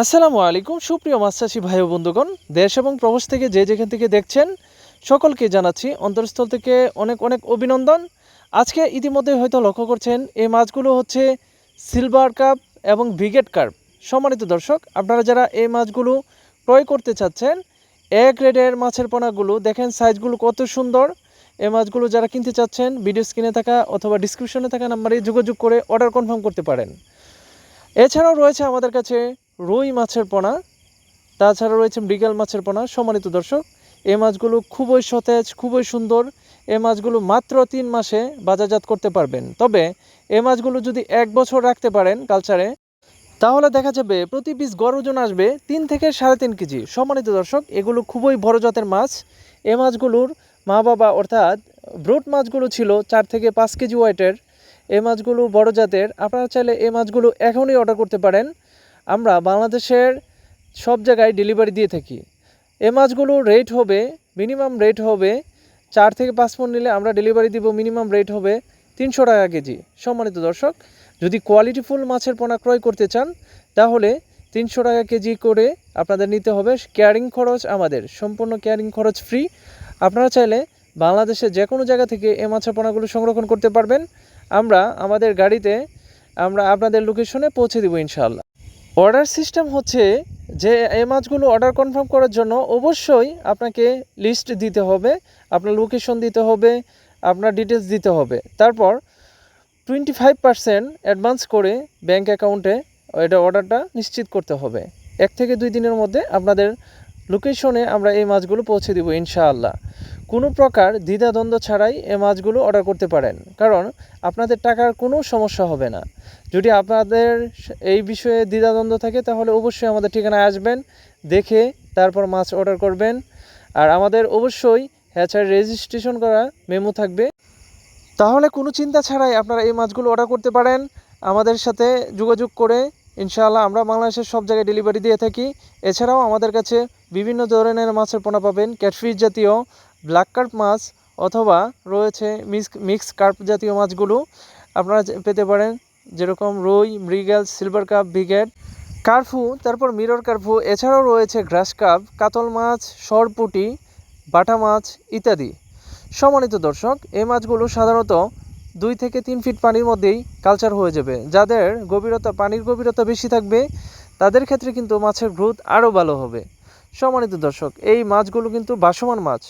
আসসালামু আলাইকুম, সুপ্রিয় মাছ চাষি ভাই বন্ধুগণ। দেশ এবং প্রবাস থেকে যে যেখান থেকে দেখছেন, সকলকে জানাচ্ছি অন্তরস্থল থেকে অনেক অনেক অভিনন্দন। আজকে ইতিমধ্যে হয়তো লক্ষ্য করছেন, এই মাছগুলো হচ্ছে সিলভার কাপ এবং ব্রিগেড কার্প। সম্মানিত দর্শক, আপনারা যারা এই মাছগুলো ক্রয় করতে চাচ্ছেন এক গ্রেডের মাছের পোনাগুলো, দেখেন সাইজগুলো কত সুন্দর। এই মাছগুলো যারা কিনতে চাচ্ছেন, ভিডিও স্ক্রিনে থাকা অথবা ডিসক্রিপশনে থাকা নাম্বারে যোগাযোগ করে অর্ডার কনফার্ম করতে পারেন। এছাড়াও রয়েছে আমাদের কাছে রুই মাছের পোনা, তাছাড়া রয়েছে মৃগেল মাছের পোনা, সম্মানিত দর্শক, এ মাছগুলো খুবই সতেজ, খুবই সুন্দর, এ মাছগুলো মাত্র তিন মাসে বাজারজাত করতে পারবেন। তবে এ মাছগুলো যদি এক বছর রাখতে পারেন কালচারে তাহলে দেখা যাবে প্রতি পিস গড় ওজন আসবে তিন থেকে সাড়ে তিন কেজি। সম্মানিত দর্শক, এগুলো খুবই বড় জাতের মাছ। এ মাছগুলোর মা বাবা অর্থাৎ ব্রুট মাছগুলো ছিল চার থেকে পাঁচ কেজি ওয়েটের এ মাছগুলো বড় জাতের। আপনারা চাইলে এ মাছগুলো এখনই অর্ডার করতে পারেন। আমরা বাংলাদেশের সব জায়গায় ডেলিভারি দিয়ে থাকি। এ মাছগুলো রেট হবে মিনিমাম রেট হবে চার থেকে পাঁচ পন নিলে আমরা ডেলিভারি দিব মিনিমাম রেট হবে তিনশো টাকা কেজি। সম্মানিত দর্শক, যদি কোয়ালিটিফুল মাছের পোনা ক্রয় করতে চান, তাহলে তিনশো টাকা কেজি করে আপনাদের নিতে হবে ক্যারিং খরচ আমাদের, সম্পূর্ণ ক্যারিং খরচ ফ্রি আপনারা চাইলে বাংলাদেশের যে কোনো জায়গা থেকে এ মাছের পোনাগুলো সংরক্ষণ করতে পারবেন। আমরা, আমাদের গাড়িতে আমরা আপনাদের লোকেশনে পৌঁছে দেবো ইনশাআল্লাহ। অর্ডার সিস্টেম হচ্ছে যে এই মাছগুলো অর্ডার কনফার্ম করার জন্য অবশ্যই আপনাকে লিস্ট দিতে হবে, আপনার লোকেশন দিতে হবে, আপনার ডিটেলস দিতে হবে। তারপর টোয়েন্টি ফাইভ পার্সেন্ট অ্যাডভান্স করে ব্যাঙ্ক অ্যাকাউন্টে এটা অর্ডারটা নিশ্চিত করতে হবে। এক থেকে দুই দিনের মধ্যে আপনাদের লোকেশনে আমরা এই মাছগুলো পৌঁছে দেবো ইনশাআল্লাহ। কোনো প্রকার দ্বিধাদ্বন্দ্ব ছাড়াই এই মাছগুলো অর্ডার করতে পারেন। কারণ আপনাদের টাকার কোনো সমস্যা হবে না। যদি আপনাদের এই বিষয়ে দ্বিধাদ্বন্দ্ব থাকে, তাহলে অবশ্যই আমাদের ঠিকানায় আসবেন, দেখে তারপর মাছ অর্ডার করবেন। আর আমাদের অবশ্যই হ্যাচার রেজিস্ট্রেশন করা মেমো থাকবে। তাহলে কোনো চিন্তা ছাড়াই আপনারা এই মাছগুলো অর্ডার করতে পারেন। আমাদের সাথে যোগাযোগ করে ইনশাআল্লাহ আমরা বাংলাদেশের সব জায়গায় ডেলিভারি দিয়ে থাকি। এছাড়াও আমাদের কাছে বিভিন্ন ধরনের মাছের পোনা পাবেন। ক্যাটফিস জাতীয় ব্ল্যাক কার্প মাছ অথবা রয়েছে মিক্স মিক্স কার্প জাতীয় মাছগুলো আপনারা পেতে পারেন। যেরকম রুই, মৃগেল সিলভার কাপ বিগেট কার্ফু তারপর মিরর কার্ফু এছাড়াও রয়েছে গ্রাস কাপ কাতল মাছ, সরপুটি, বাটা মাছ ইত্যাদি। সম্মানিত দর্শক, এই মাছগুলো সাধারণত দুই থেকে তিন ফিট পানির মধ্যেই কালচার হয়ে যাবে। যাদের গভীরতা, পানির গভীরতা বেশি থাকবে, তাদের ক্ষেত্রে কিন্তু মাছের গ্রোথ আরও ভালো হবে। সম্মানিত দর্শক, এই মাছগুলো কিন্তু বাসমান মাছ।